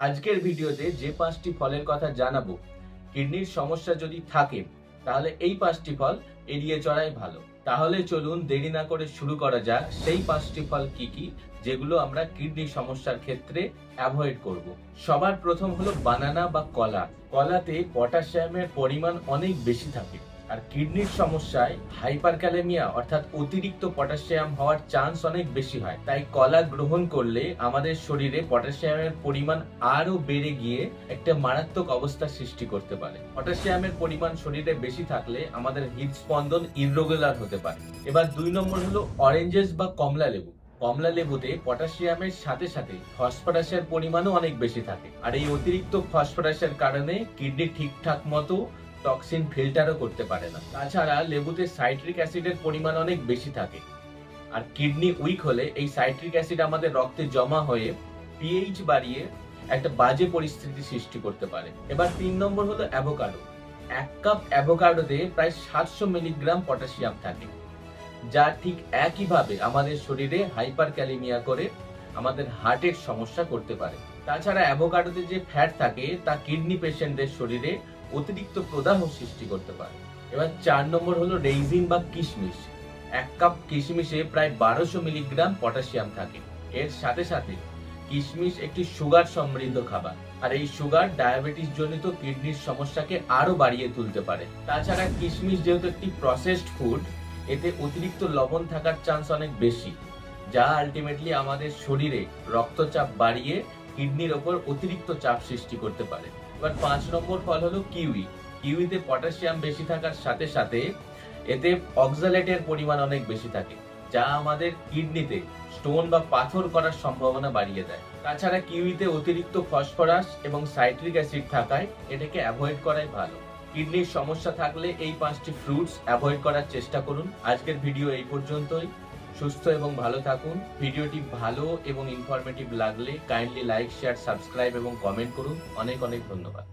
আজকের ভিডিওতে যে পাঁচটি ফলের কথা জানাব। কিডনির সমস্যা যদি থাকে, তাহলে এই পাঁচটি ফল এড়িয়ে চড়াই ভালো। তাহলে চলুন দেরি না করে শুরু করা যাক, সেই পাঁচটি ফল কি কি, যেগুলো আমরা কিডনির সমস্যার ক্ষেত্রে অ্যাভয়েড করব। সবার প্রথম হলো বানানা বা কলা। কলাতে পটাশিয়ামের পরিমাণ অনেক বেশি থাকে। আর কিডনির সমস্যায় হাইপারক্যালেমিয়া, অর্থাৎ অতিরিক্ত পটাশিয়াম হওয়ার চান্স অনেক বেশি হয়। তাই কলা গ্রহণ করলে আমাদের শরীরে পটাশিয়ামের পরিমাণ আরও বেড়ে গিয়ে একটা মারাত্মক অবস্থা সৃষ্টি করতে পারে। পটাশিয়ামের পরিমাণ শরীরে বেশি থাকলে আমাদের হৃদস্পন্দন ইররেগুলার হতে পারে। এবার দুই নম্বর হলো অরেঞ্জেস বা কমলা লেবু। কমলা লেবুতে পটাশিয়ামের সাথে সাথে ফসফরাসের পরিমাণও অনেক বেশি থাকে। আর এই অতিরিক্ত ফসফরাসের কারণে কিডনি ঠিকঠাক মতো টক্সিন ফিল্টারও করতে পারে না। তাছাড়া লেবুতে সাইট্রিক অ্যাসিডের পরিমাণ অনেক বেশি থাকে। আর কিডনি উইক হলে এই সাইট্রিক অ্যাসিড আমাদের রক্তে জমা হয়ে পিএইচ বাড়িয়ে একটা বাজে পরিস্থিতি সৃষ্টি করতে পারে। এবার তিন নম্বর হলো অ্যাভোকাডো এক কাপ অ্যাভোকাডোতে প্রায় সাতশো মিলিগ্রাম পটাশিয়াম থাকে, যা ঠিক একইভাবে আমাদের শরীরে হাইপার ক্যালিমিয়া করে আমাদের হার্টের সমস্যা করতে পারে। তাছাড়া অ্যাভোকাডোতে যে ফ্যাট থাকে, তা কিডনি পেশেন্টদের শরীরে অতিরিক্ত প্রদাহ সৃষ্টি করতে পারে। এবার চার নম্বর হলো রেইজিন বা কিশমিশ। এক কাপ কিশমিশে প্রায় বারোশো মিলিগ্রাম পটাশিয়াম থাকে। এর সাথে সাথে কিশমিশ একটি সুগার সমৃদ্ধ খাবার। আর এই সুগার ডায়াবেটিস জনিত কিডনির সমস্যাকে আরও বাড়িয়ে তুলতে পারে। তাছাড়া কিশমিশ যেহেতু একটি প্রসেসড ফুড এতে অতিরিক্ত লবণ থাকার চান্স অনেক বেশি, যা আলটিমেটলি আমাদের শরীরে রক্তচাপ বাড়িয়ে কিডনির ওপর অতিরিক্ত চাপ সৃষ্টি করতে পারে। এবার পাঁচ নম্বর ফল হলো কিউই। কিউইতে পটাশিয়াম বেশি থাকার সাথে সাথে এতে অক্সালেটের পরিমাণ অনেক বেশি থাকে, যা আমাদের কিডনিতে স্টোন বা পাথর করার সম্ভাবনা বাড়িয়ে দেয়। তাছাড়া কিউইতে অতিরিক্ত ফসফরাস এবং সাইট্রিক অ্যাসিড থাকায় এটাকে অ্যাভয়েড করাই ভালো। কিডনির সমস্যা থাকলে এই পাঁচটি ফ্রুটস অ্যাভয়েড করার চেষ্টা করুন। আজকের ভিডিও এই পর্যন্তই। সুস্থ এবং ভালো থাকুন। ভিডিওটি ভালো এবং ইনফরমেটিভ লাগলে কাইন্ডলি লাইক শেয়ার সাবস্ক্রাইব এবং কমেন্ট করুন। অনেক অনেক ধন্যবাদ।